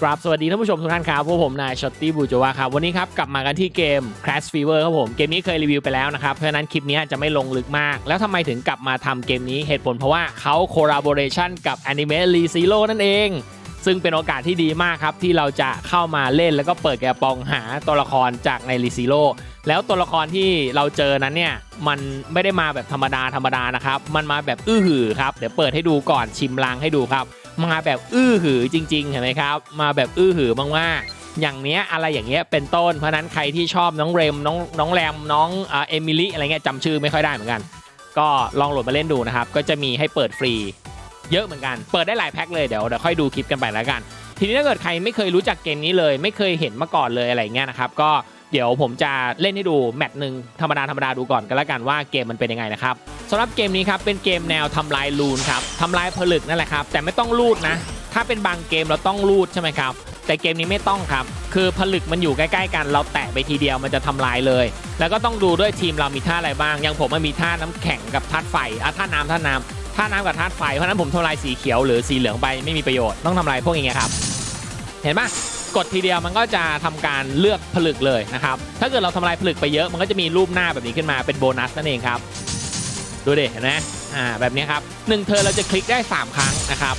กราบสวัสดีท่านผู้ชมทุกท่านครับพวกผมนายช็อตตี้บูจวาครับวันนี้ครับกลับมากันที่เกม Crash Fever ครับผมเกมนี้เคยรีวิวไปแล้วนะครับเพราะนั้นคลิปนี้จะไม่ลงลึกมาก แล้วทำไมถึงกลับมาทำเกมนี้เหตุผลเพราะว่าเขา collaboration กับ Anime r e z e r o นั่นเอง ซึ่งเป็นโอกาสที่ดีมากครับ ที่เราจะเข้ามาเล่นแล้วก็เปิดแกะปองหาตัวละครจากใน r e z e r o แล้วตัวละครที่เราเจอนั้นเนี่ยมันไม่ได้มาแบบธรรมดาธรรมดานะครับมันมาแบบอื้อหือครับเดี๋ยวเปิดให้ดูก่อนชิมลางให้ดูครับ มาแบบอื้อหือจริงๆเห็นไหมครับ มาแบบอื้อหือมากๆอย่างเนี้ยอะไรอย่างเงี้ยเป็นต้นเพราะนั้นใครที่ชอบน้องเรมน้องน้องแรมน้องเอ่อเอมิลี่อะไรเงี้ยจำชื่อไม่ค่อยได้เหมือนกัน ก็ลองโหลดมาเล่นดูนะครับ ก็จะมีให้เปิดฟรี เยอะเหมือนกัน เปิดได้หลายแพ็คเลยเดี๋ยวเดี๋ยวค่อยดูคลิปกันไปแล้วกัน ทีนี้ถ้าเกิดใครไม่เคยรู้จักเกมนี้เลย ไม่เคยเห็นมาก่อนเลยอะไรเงี้ยนะครับก็ เดี๋ยวผมจะเล่นให้ดูแมตช์หนึ่งธรรมดาธรรมดาดูก่อนกันแล้วกันว่าเกมมันเป็นยังไงนะครับสำหรับเกมนี้ครับเป็นเกมแนวทำลายลูนครับทำลายผลึกนั่นแหละครับแต่ไม่ต้องลูดนะ ถ้าเป็นบางเกมเราต้องลูดใช่ไหมครับแต่เกมนี้ไม่ต้องครับ คือผลึกมันอยู่ใกล้ๆกัน เราแตะไปทีเดียวมันจะทำลายเลย แล้วก็ต้องดูด้วยทีมเรามีท่าอะไรบ้าง อย่างผมมันมีท่าน้ำแข็งกับธาตุไฟอะท่าน้ำท่าน้ำท่าน้ำกับธาตุไฟ เพราะนั้นผมทำลายสีเขียวหรือสีเหลืองไปไม่มีประโยชน์ ต้องทำลายพวกอย่างเงี้ยครับ เห็นปะ กดทีเดียวมันก็จะทำการเลือกผลึกเลยนะครับ ถ้าเกิดเราทำลายผลึกไปเยอะมันก็จะมีรูปหน้าแบบนี้ขึ้นมาเป็นโบนัสนั่นเองครับ ดูดิเห็นไหมอ่าแบบนี้ครับหนึ่งเธอเราจะคลิกได้ 3 ครั้งนะครับ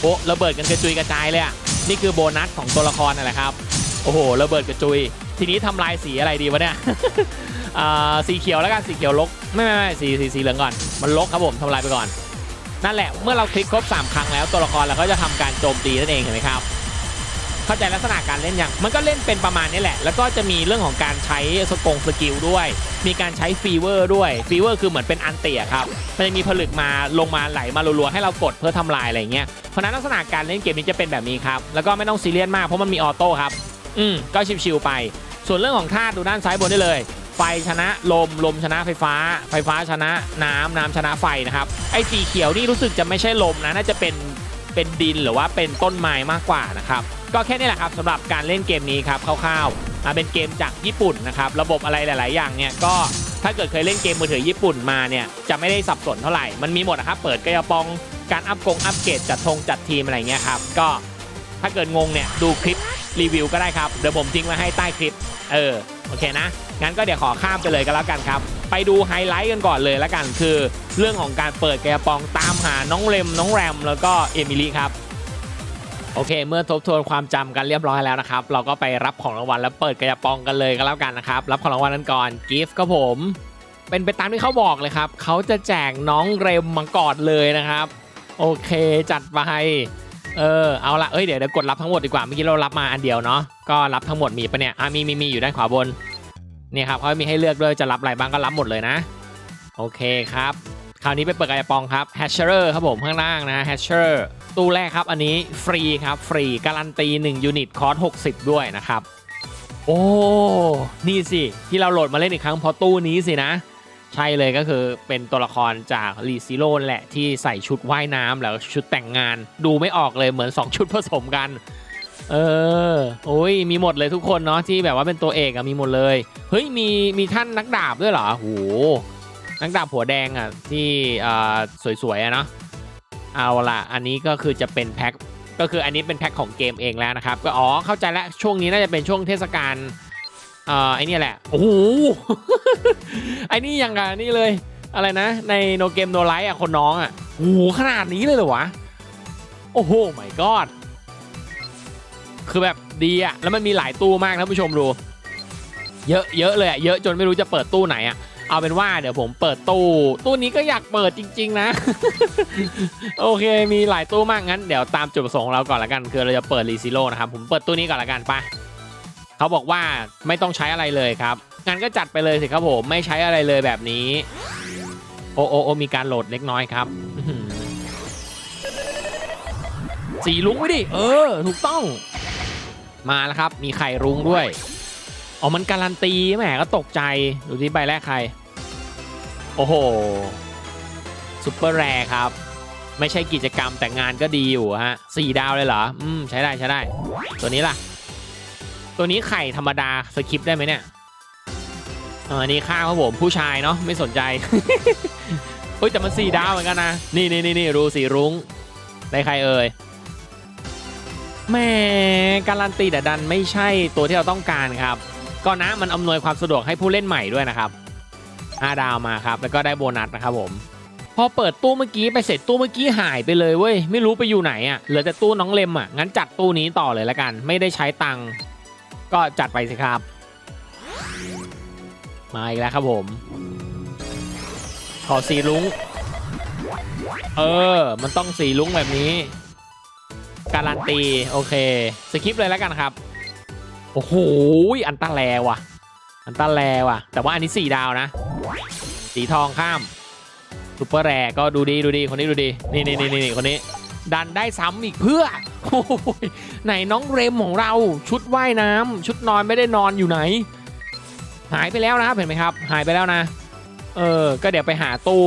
โอ้ระเบิดกันกระจุยกระจายเลยอะนี่คือโบนัสของตัวละครนั่นแหละครับโอ้โหระเบิดกระจุย ทีนี้ทำลายสีอะไรดีวะเนี่ยอ่าสีเขียวแล้วกันสีเขียวลกไม่ไม่ไม่สีสีสีเหลืองก่อนมันลกครับผมทำลายไปก่อนนั่นแหละเมื่อเราคลิกครบ 3 ครั้งแล้วตัวละครเราก็จะทำการโจมตีนั่นเองเห็นไหมครับ เข้าใจลักษณะการเล่นยังมันก็เล่นเป็นประมาณนี้แหละ แล้วก็จะมีเรื่องของการใช้สกงสกิลด้วย มีการใช้ฟีเวอร์ด้วย ฟีเวอร์คือเหมือนเป็นอันเตียครับ มันจะมีผลึกมาลงมาไหลมารัวๆให้เรากดเพื่อทำลายอะไรเงี้ย เพราะนั้นลักษณะการเล่นเกมนี้จะเป็นแบบนี้ครับ แล้วก็ไม่ต้องซีเรียสมากเพราะมันมีออโต้ครับ อืมก็ชิวๆไป ส่วนเรื่องของธาตุดูด้านซ้ายบนได้เลย ไฟชนะลม ลมชนะไฟฟ้า ไฟฟ้าชนะน้ำน้ำชนะไฟนะครับ ไอ้สีเขียวนี่รู้สึกจะไม่ใช่ลมนะ น่าจะเป็นเป็นดินหรือว่าเป็นต้นไม้มากกว่านะครับ ก็แค่นี้แหละครับสำหรับการเล่นเกมนี้ครับคร่าวๆมาเป็นเกมจากญี่ปุ่นนะครับระบบอะไรหลาย ๆ อย่างเนี่ยก็ถ้าเกิดเคยเล่นเกมมือถือญี่ปุ่นมาเนี่ยจะไม่ได้สับสนเท่าไหร่ มันมีหมดนะครับเปิดกระปองการอัพกงอัพเกรดจัดทงจัดทีมอะไรเงี้ยครับก็ถ้าเกิดงงเนี่ยดูคลิปรีวิวก็ได้ครับเดี๋ยวผมทิ้งไว้ให้ใต้คลิปเออโอเคนะ งั้นก็เดี๋ยวขอข้ามไปเลยก็แล้วกันครับ ไปดูไฮไลท์กันก่อนเลยแล้วกัน คือ เรื่องของการเปิดแกะปองตามหาน้องเรมน้องแรมแล้วก็เอมิลี่ครับ โอเค เมื่อทบทวนความจำกันเรียบร้อยแล้วนะครับ เราก็ไปรับของรางวัลแล้วเปิดกระปองกันเลยก็แล้วกันนะครับ รับของรางวัลนั้นก่อนกิฟต์ครับผม เป็นไปตามที่เขาบอกเลยครับ เขาจะแจกน้องเรมมาก่อนเลยนะครับ โอเคจัดไปเออเอาละเอ้ยเดี๋ยวเดี๋ยวกดรับทั้งหมดดีกว่าเมื่อกี้เรารับมาอันเดียวเนาะก็รับทั้งหมดมีปะเนี่ยอะมีมีมีอยู่ด้านขวาบนนี่ครับเขามีให้เลือกด้วยจะรับอะไรบ้างก็รับหมดเลยนะ โอเคครับ คราวนี้ไปเปิดกระปองครับ h a t c h e r ครับผมข้างล่างนะ h a t c h e r ตู้แรกครับอันนี้ฟรีครับฟรีการันตี 1 ยูนิตคอร์ส60 ด้วยนะครับ โอ้ นี่สิที่เราโหลดมาเล่นอีกครั้งเพราะตู้นี้สินะ ใช่เลยก็คือเป็นตัวละครจากรีซิโร่แหละที่ใส่ชุดว่ายน้ำแล้วชุดแต่งงานดูไม่ออกเลยเหมือน 2 ชุดผสมกัน เออโอ้ยมีหมดเลยทุกคนเนาะที่แบบว่าเป็นตัวเอกอะมีหมดเลย เฮ้ยมีมีท่านนักดาบด้วยเหรอโห นักดาบหัวแดงอะที่อ่าสวยๆอะเนาะเอาละอันนี้ก็คือจะเป็นแพ็คก็คืออันนี้เป็นแพ็คของเกมเองแล้วนะครับ ก็อ๋อเข้าใจแล้วช่วงนี้น่าจะเป็นช่วงเทศกาลเอ่อไอเนี่ยแหละโอ้โหไอนี่ยังกับนี่เลยอะไรนะ ในโนเกมโนไลท์อะคนน้องอะโอ้โหขนาดนี้เลยเหรอวะโอ้โหไม่กอดคือแบบดีอะแล้วมันมีหลายตู้มากท่านผู้ชมดูเยอะเยอะเลยอะเยอะจนไม่รู้จะเปิดตู้ไหนอะ เอาเป็นว่าเดี๋ยวผมเปิดตู้ตู้นี้ก็อยากเปิดจริง ๆ นะ โอเคมีหลายตู้มากงั้นเดี๋ยวตามจุดประสงค์ของเราก่อนละกัน คือเราจะเปิดรีซิโลนะครับผมเปิดตู้นี้ก่อนละกันไปะเขาบอกว่าไม่ต้องใช้อะไรเลยครับงั้นก็จัดไปเลยสิครับผมไม่ใช้อะไรเลยแบบนี้ โอโอโอมีการโหลดเล็กน้อยครับสีรุ้งไว้ดิเออ ถูกต้อง มาแล้วครับ มีไข่รุ้งด้วยอ๋อมันการันตีแหมก็ตกใจ ดูที่ใบแรกใคร โอ้โหซุปเปอร์แรครับ ไม่ใช่กิจกรรมแต่งานก็ดีอยู่ฮะสี่ดาวเลยเหรอ อืม ใช้ได้ใช้ได้ ตัวนี้ล่ะ ตัวนี้ไข่ธรรมดาสคิปได้ไหมเนี่ยเอออันนี้ข้าวครับผมผู้ชายเนาะไม่สนใจเฮ้ยแต่มันสี่ดาวเหมือนกันนะ นี่นี่นี่นี่รูสีรุ้งได้ใครเอ่ยแม่การันตีแต่ดันไม่ใช่ตัวที่เราต้องการครับ ก็นะมันอำนวยความสะดวกให้ผู้เล่นใหม่ด้วยนะครับ 5ดาวมาครับ แล้วก็ได้โบนัสนะครับผม พอเปิดตู้เมื่อกี้ไปเสร็จตู้เมื่อกี้หายไปเลยเว้ย ไม่รู้ไปอยู่ไหนอะ่ะ เหลือแต่ตู้น้องเลมอะ่ะ งั้นจัดตู้นี้ต่อเลยละกัน ไม่ได้ใช้ตังค์ ก็จัดไปสิครับ มาอีกแล้วครับผม ขอสีลุง เออ มันต้องสีลุงแบบนี้ การันตี โอเค สคริปต์เลยแล้วกันครับ โอ้โห อันตาแลว่ะ อันตาแลว่ะ แต่ว่าอันนี้สี่ดาวนะ สีทองข้ามซูเปอร์แรก็ดูดีดูดีคนนี้ดูดีนี่นี่นี่นี่คนนี้ ดันได้ซ้ำอีกเพื่อโอ้ยไหนน้องเรมของเราชุดว่ายน้ำชุดนอนไม่ได้นอนอยู่ไหน หายไปแล้วนะครับเห็นไหมครับ หายไปแล้วนะ เออ ก็เดี๋ยวไปหาตู้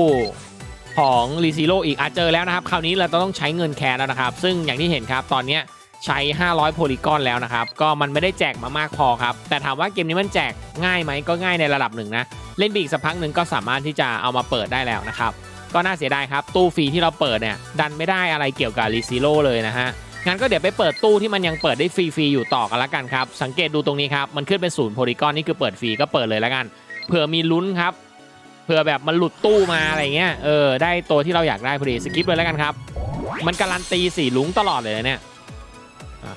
ของรีซิโลอีกอาจเจอแล้วนะครับ คราวนี้เราต้องใช้เงินแคร์แล้วนะครับ ซึ่งอย่างที่เห็นครับตอนเนี้ย ใช้ 500 โพลีกอนแล้วนะครับ ก็มันไม่ได้แจกมามากพอครับ แต่ถามว่าเกมนี้มันแจกง่ายไหมก็ง่ายในระดับหนึ่งนะ เล่นไปอีกสักพักหนึ่งก็สามารถที่จะเอามาเปิดได้แล้วนะครับ ก็น่าเสียดายครับ ตู้ฟรีที่เราเปิดเนี่ยดันไม่ได้อะไรเกี่ยวกับรีซิโลเลยนะฮะงั้นก็เดี๋ยวไปเปิดตู้ที่มันยังเปิดได้ฟรีๆอยู่ต่อกันละกันครับ สังเกตดูตรงนี้ครับ มันขึ้นเป็นศูนย์โพลีกอนนี่คือเปิดฟรีก็เปิดเลยละกัน เผื่อมีลุ้นครับ เผื่อแบบมันหลุดตู้มาอะไรเงี้ย เออ ได้ตัวที่เราอยากได้พอดี สกิปเลยล้วกันครับ มันการันตีสีลุงตลอดเลยเนี่ย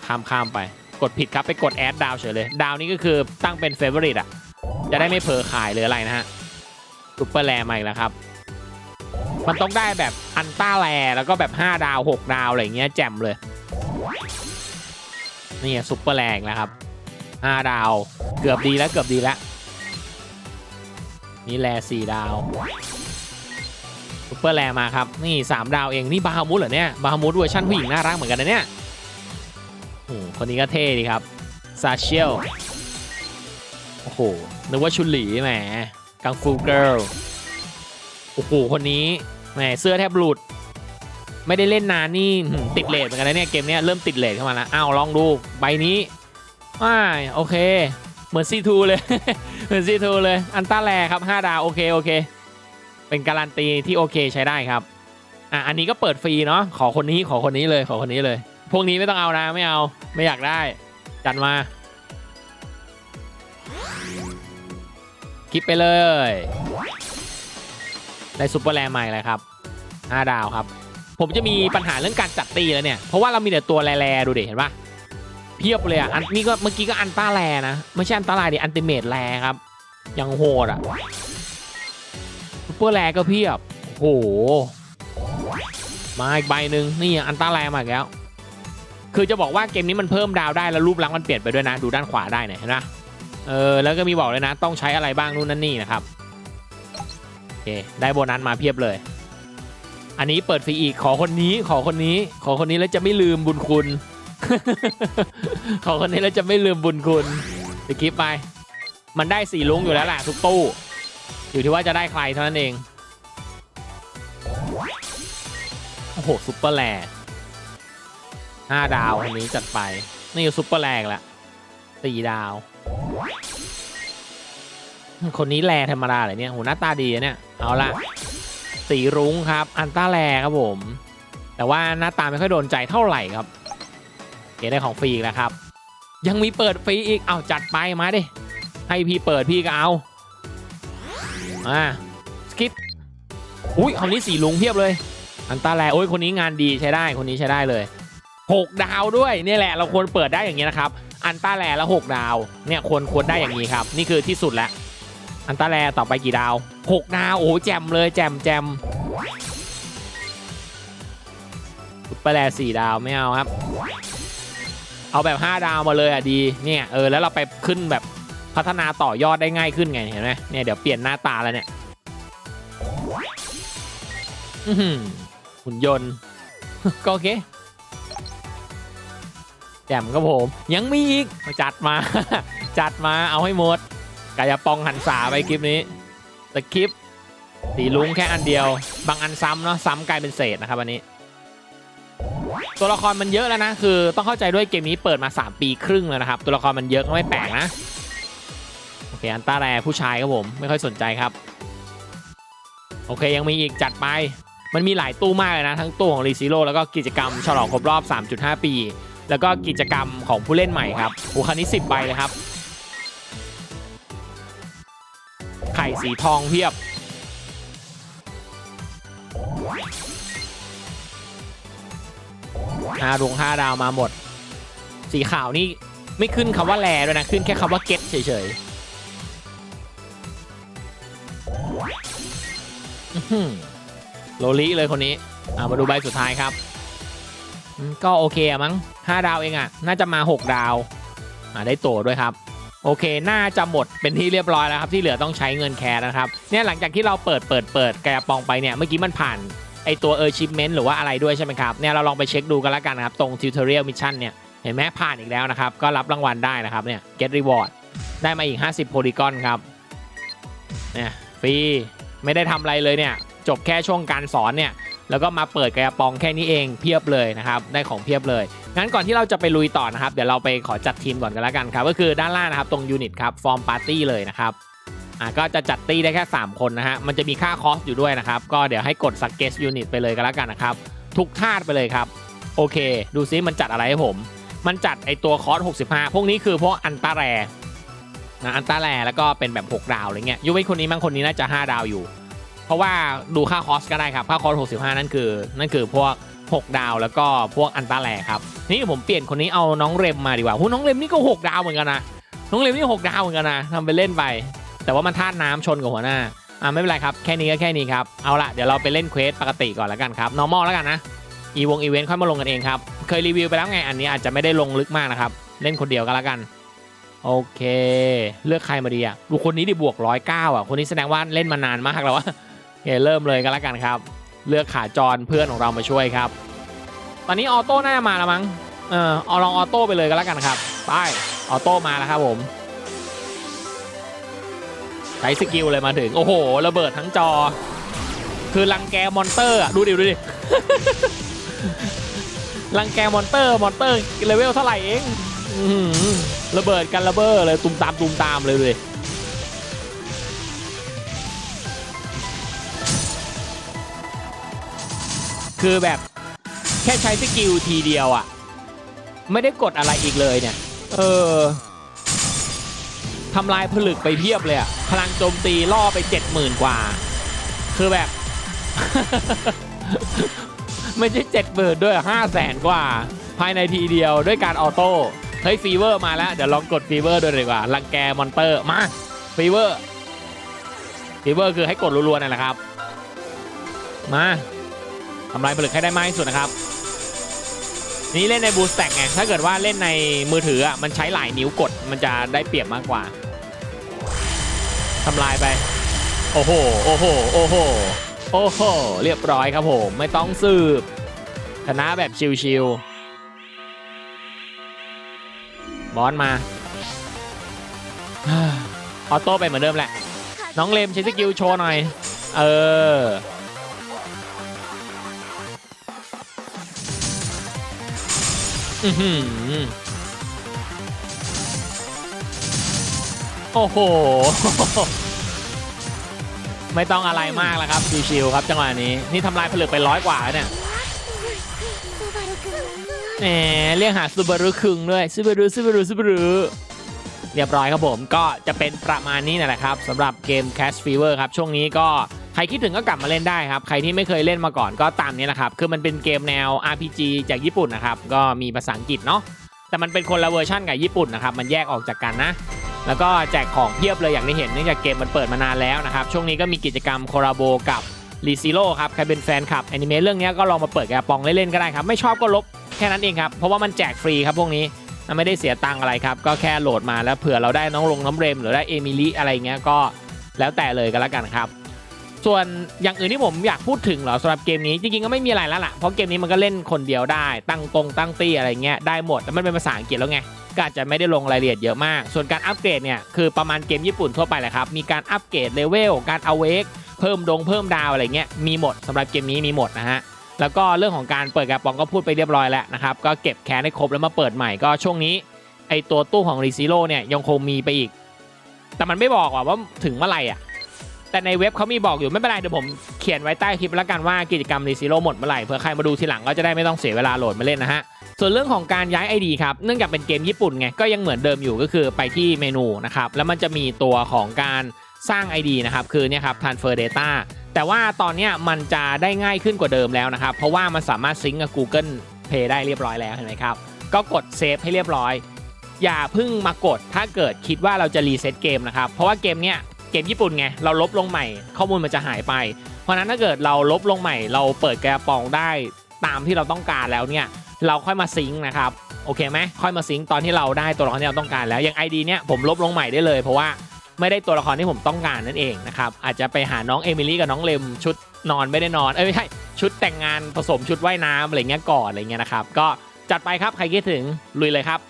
ข้ามข้ามไป กดผิดครับไปกดแอดดาวเฉยเลย ดาวนี่ก็คือตั้งเป็นเฟเวอริตอะ จะได้ไม่เผลอขายหรืออะไรนะฮะซุปเปอร์แรใหม่แล้วครับ มันต้องได้แบบอันต้าแรแล้วก็แบบ 5 ดาว 6 ดาว อะไรเงี้ยแจ่มเลย นี่ซุปเปอร์แรงแล้วครับ 5 ดาว เกือบดีแล้วเกือบดีแล้ว นี่แลสี่ดาวซุปเปอร์แลมาครับ นี่ 3 ดาวเอง นี่บาฮามุดเหรอเนี่ย บาฮามุดเวอร์ชันผู้หญิงน่ารักเหมือนกันนะเนี่ย คนนี้ก็เท่ดีครับซาเชียลโอ้โห นึกว่าชุนหลีแหม กังฟูเกิลโอ้โห คนนี้แหมเสื้อแทบหลุด ไม่ได้เล่นนานนี่ติดเลทเหมือนกันนะเนี่ยเกมเนี้ยเริ่มติดเลทเข้ามาแล้วอ้าวลองดูใบนี้อ่าโอเค เหมือนซีทูเลย เหมือนซีทูเลย อันต้าแลครับ 5 ดาวโอเคโอเค เป็นการันตีที่โอเคใช้ได้ครับอะอันนี้ก็เปิดฟรีเนาะขอคนนี้ขอคนนี้เลยขอคนนี้เลย พวกนี้ไม่ต้องเอานะไม่เอาไม่อยากได้ จัดมาคลิปไปเลยได้ซุปเปอร์แรร์ใหม่เลยครับ5ดาวครับ ผมจะมีปัญหาเรื่องการจัดตีแล้วเนี่ย เพราะว่าเรามีแต่ตัวแร่ดูดิเห็นปะเพียบเลยอะอันนี่ก็เมื่อกี้ก็อันต้าแรนะ ไม่ใช่อันต้าแรดิอันติเมตแรครับ ยังโหดอะซุปเปอร์แรก็เพียบโอ้โหมาอีกใบหนึ่งนี่อันต้าแรมาอีกแล้ว คือจะบอกว่าเกมนี้มันเพิ่มดาวได้แล้วรูปลักษณ์มันเปลี่ยนไปด้วยนะ ดูด้านขวาได้เนี่ยเห็นปะเออแล้วก็มีบอกเลยนะ ต้องใช้อะไรบ้างนู่นนั่นนี่นะครับโอเคได้โบนัสมาเพียบเลย อันนี้เปิดฟรีอีกขอคนนี้ขอคนนี้ ขอคนนี้แล้วจะไม่ลืมบุญคุณ ขอคนนี้แล้วจะไม่ลืมบุญคุณสกิปไป มันได้สีลุงอยู่แล้วแหละทุกตู้ อยู่ที่ว่าจะได้ใครเท่านั้นเองโอ้โหซุปเปอร์แลร์ ห้าดาวคนนี้จัดไป นี่ซุปเปอร์แลร์ละสี่ดาว คนนี้แลธรรมดาเลยเนี่ยโหหน้าตาดีเนี่ยเอาละสีรุ้งครับ อันต้าแลครับผม แต่ว่าหน้าตาไม่ค่อยโดนใจเท่าไหร่ครับเก๋ได้ของฟรีแล้วครับ ยังมีเปิดฟรีอีกเอาจัดไปมาดิให้พี่เปิดพี่ก็เอาอ่าสกิปอุ้ยคนนี้สีลุงเพียบเลย อันต้าแลโอ้ยคนนี้งานดีใช้ได้คนนี้ใช้ได้เลย หกดาวด้วยนี่แหละเราควรเปิดได้อย่างนี้นะครับ อันต้าแลแล้วหกดาว เนี่ยควรควรได้อย่างนี้ครับ นี่คือที่สุดแล้ว อันตาแลต่อไปกี่ดาว 6 ดาว โอ้แจมเลยแจมแจมซุปเปอร์แลสี่ดาวไม่เอาครับ เอาแบบ 5 ดาวมาเลยอะดี เนี่ยเออแล้วเราไปขึ้นแบบพัฒนาต่อยอดได้ง่ายขึ้นไงเห็นไหมเนี่ยเดี๋ยวเปลี่ยนหน้าตาแล้วเนี่ยหุ่นยนต์ก็โอเค แจมครับผม ยังมีอีกจัดมา จัดมาเอาให้หมดกายปองหันษาไปคลิปนี้แต่คลิปสีลุงแค่อันเดียว บางอันซ้ำเนาะซ้ำกลายเป็นเศษนะครับอันนี้ ตัวละครมันเยอะแล้วนะ คือต้องเข้าใจด้วยเกมนี้เปิดมา 3 ปีครึ่งแล้วนะครับ ตัวละครมันเยอะก็ไม่แปลกนะโอเคอันต้าแรผู้ชายครับผมไม่ค่อยสนใจครับ โอเคยังมีอีกจัดไปมันมีหลายตู้มากเลยนะ ทั้งตู้ของรีซิโร่แล้วก็กิจกรรมฉลองครบรอบ 3.5 ปี แล้วก็กิจกรรมของผู้เล่นใหม่ครับโอ้คันนี้10ใบเลยครับ ไข่สีทองเพียบ ห้าดวงห้าดาวมาหมด สีขาวนี่ไม่ขึ้นคำว่าแลด้วยนะ ขึ้นแค่คำว่าเก็ตเฉยๆโลลิเลยคนนี้อามาดูใบสุดท้ายครับ ก็โอเคอะมั้ง 5 ดาวเองอะน่าจะมา 6 ดาวได้โตด้วยครับ โอเค น่าจะหมดเป็นที่เรียบร้อยแล้วครับ ที่เหลือต้องใช้เงินแคร์นะครับ เนี่ยหลังจากที่เราเปิดเปิดเปิดกระปองไปเนี่ย เมื่อกี้มันผ่านไอตัว achievement หรือว่าอะไรด้วยใช่ไหมครับ เนี่ยเราลองไปเช็คดูกันล้วกันนะครับ ตรง tutorial mission เนี่ย เห็นไหมผ่านอีกแล้วนะครับ ก็รับรางวัลได้นะครับ เนี่ย get reward ได้มาอีก 50 polygon ครับ เนี่ยฟรี ไม่ได้ทำอะไรเลยเนี่ย จบแค่ช่วงการสอนเนี่ย แล้วก็มาเปิดกระปองแค่นี้เองเพียบเลยนะครับได้ของเพียบเลยงั้นก่อนที่เราจะไปลุยต่อนะครับ เดี๋ยวเราไปขอจัดทีมก่อนกันแล้วกันครับก็คือด้านล่างนะครับตรงยูนิตครับฟอร์มปาร์ตี้เลยนะครับอะก็จะจัดตีได้แค่ 3 คนนะฮะมันจะมีค่าคอสอยู่ด้วยนะครับ ก็เดี๋ยวให้กดสักเกสยูนิตไปเลยกันแล้วกันนะครับ ทุกธาตุไปเลยครับโอเค ดูซิมันจัดอะไรให้ผม มันจัดไอตัวคอส65 พวกนี้คือพวกอันตาแรนะอันตาแรแล้วก็เป็นแบบ 6 ดาวอะไรเงี้ยยูเวนคนนี้มั้งคนนี้น่าจะ 5 ดาวอยู่ เพราะว่าดูค่าคอสก็ได้ครับ ค่าคอส 65 นั่นคือ นั่นคือพวก 6 ดาวแล้วก็พวกอันตาแรครับ นี่ผมเปลี่ยนคนนี้เอาน้องเรมมาดีกว่าหูน้องเรมนี่ก็ 6 ดาวเหมือนกันนะ น้องเรมนี่ 6 ดาวเหมือนกันนะทำไปเล่นไป แต่ว่ามันธาตุน้ำชนกับหัวหน้า อ่าไม่เป็นไรครับ แค่นี้ก็แค่นี้ครับ เอาละเดี๋ยวเราไปเล่นเควสปกติก่อนแล้วกันครับ normal แล้วกันนะ อีวงอีเวนต์ค่อยมาลงกันเองครับ เคยรีวิวไปแล้วไง อันนี้อาจจะไม่ได้ลงลึกมากนะครับ เล่นคนเดียวกันแล้วกันโอเค เลือกใครมาดีอะดูคนนี้ดิบวกร้อยเก้าอะ คนนี้แสดงว่าเล่นมานานมากแล้ววะ เคเริ่มเลยกันแล้วกันครับ เลือกขาจรเพื่อนของเรามาช่วยครับ ตอนนี้ออโต้น่าจะมาแล้วมั้งเออเอาลองออโต้ไปเลยกันแล้วกันครับไปออโต้มาแล้วครับผมใช้สกิลเลยมาถึง โอ้โห ระเบิดทั้งจอ คือรังแกมอนเตอร์อะดูดิ ดูดิรังแกมอนเตอร์ มอนเตอร์เลเวลเท่าไหร่เองระเบิดกันระเบ้อเลย ตุมตามตุมตามเลยเลย คือแบบแค่ใช้สกิลทีเดียวอะไม่ได้กดอะไรอีกเลยเนี่ย เออทำลายผลึกไปเพียบเลยอะพลังโจมตีล่อไป70,000กว่า คือแบบ ไม่ใช่เจ็ดหมื่นด้วยห้าแสนกว่า ภายในทีเดียวด้วยการออโต้เฮ้ยฟีเวอร์มาแล้ว เดี๋ยวลองกดฟีเวอร์ด้วยดีกว่ารังแกมอนเตอร์มาฟีเวอร์ฟีเวอร์คือให้กดรัวๆนั่นแหละครับ มา ทำลายผลึกให้ได้มากที่สุดนะครับ นี่เล่นในบูสแต็กไง ถ้าเกิดว่าเล่นในมือถืออะ มันใช้หลายนิ้วกด มันจะได้เปรียบมากกว่า ทำลายไป โอ้โห โอ้โห โอ้โห โอ้โห เรียบร้อยครับผม ไม่ต้องสืบ ชนะแบบชิวๆ บอสมา ออโต้ไปเหมือนเดิมแหละ น้องเลมใช้สกิลโชว์หน่อย เออ โอ้โห ไม่ต้องอะไรมากแล้วครับชิวๆครับจังหวะนี้ นี่ทำลายผลึกไปร้อยกว่าเนี่ยแหมเรียกหาซูบารุคุงด้วยซูบารุซูบารุซูบารุเรียบร้อยครับผมก็จะเป็นประมาณนี้นั่นแหละครับสำหรับเกม Cash Fever ครับ ช่วงนี้ก็ ใครคิดถึงก็กลับมาเล่นได้ครับ ใครที่ไม่เคยเล่นมาก่อนก็ตามนี้นะครับ คือมันเป็นเกมแนว RPG จากญี่ปุ่นนะครับ ก็มีภาษาอังกฤษเนาะ แต่มันเป็นคนละเวอร์ชันกับญี่ปุ่นนะครับ มันแยกออกจากกันนะ แล้วก็แจกของเพียบเลยอย่างที่เห็นเนื่องจากเกมมันเปิดมานานแล้วนะครับ ช่วงนี้ก็มีกิจกรรมโคราโบกับรีซิโร่ครับ ใครเป็นแฟนคลับแอนิเมะเรื่องนี้ก็ลองมาเปิดกระปองเล่นๆก็ได้ครับ ไม่ชอบก็ลบแค่นั้นเองครับ เพราะว่ามันแจกฟรีครับพวกนี้ไม่ได้เสียตังอะไรครับ ก็แค่โหลดมาแล้วเผื่อเราได้น้องลงน้ำเรมหรือได้เอมิลี่อะไรเงี้ยก็แล้วแต่เลยก็แล้วกันครับ ส่วนอย่างอื่นที่ผมอยากพูดถึงเหรอสำหรับเกมนี้จริงๆก็ไม่มีอะไรแล้วล่ะเพราะเกมนี้มันก็เล่นคนเดียวได้ ตั้งตรงตั้งตี้อะไรเงี้ยได้หมดแต่มันเป็นภาษาอังกฤษแล้วไงก็อาจจะไม่ได้ลงรายละเอียดเยอะมาก ส่วนการอัปเกรดเนี่ยคือประมาณเกมญี่ปุ่นทั่วไปแหละครับมีการอัปเกรดเลเวลการเอาเวกเพิ่มดงเพิ่มดาวอะไรเงี้ยมีหมดสำหรับเกมนี้มีหมดนะฮะแล้วก็เรื่องของการเปิดกระป๋องก็พูดไปเรียบร้อยแล้วนะครับก็เก็บแคนให้ครบแล้วมาเปิดใหม่ก็ช่วงนี้ไอตัวตู้ของรีซิโร่เนี่ยยังคงมีไปอีก แต่มันไม่บอกว่าว่าถึงเมื่อไหร่อะ แต่ในเว็บเขามีบอกอยู่ไม่เป็นไรเดี๋ยวผมเขียนไว้ใต้คลิปแล้วกันว่ากิจกรรมรีซิโร่หมดเมื่อไหร่เผื่อใครมาดูทีหลังก็จะได้ไม่ต้องเสียเวลาโหลดมาเล่นนะฮะส่วนเรื่องของการย้าย ID ครับ เนื่องจากเป็นเกมญี่ปุ่นไง ก็ยังเหมือนเดิมอยู่ก็คือไปที่เมนูนะครับ แล้วมันจะมีตัวของการสร้าง ID นะครับ คือเนี่ยครับ transfer data แต่ว่าตอนนี้มันจะได้ง่ายขึ้นกว่าเดิมแล้วนะครับ เพราะว่ามันสามารถซิงก์กับ Google Play ได้เรียบร้อยแล้วเห็นไหมครับ ก็กดเซฟให้เรียบร้อย อย่าเพิ่งมากดถ้าเกิดคิดว่าเราจะรีเซ็ตเกมนะครับ เพราะว่าเกมเนี้ย กมญี่ปุ่นไงเราลบลงใหม่ ข้อมูลมันจะหายไป เพราะนั้นถ้าเกิดเราลบลงใหม่ เราเปิดแกระปองได้ตามที่เราต้องการแล้วเนี่ยเราค่อยมาซิงค์นะครับโอเคไหมค่อยมาซิงค์ตอนที่เราได้ตัวละครที่เราต้องการแล้วอย่าง ID เนี่ยผมลบลงใหม่ได้เลยเพราะว่าไม่ได้ตัวละครที่ผมต้องการนั่นเองนะครับอาจจะไปหาน้องเอมิลี่กับน้องเลมชุดนอนไม่ได้นอนเอ้ยไม่ใช่ชุดแต่งงานผสมชุดว่ายน้ำอะไรเงี้ยก่อนอะไรเงี้ยนะครับก็จัดไปครับใครคิดถึงลุยเลยครับ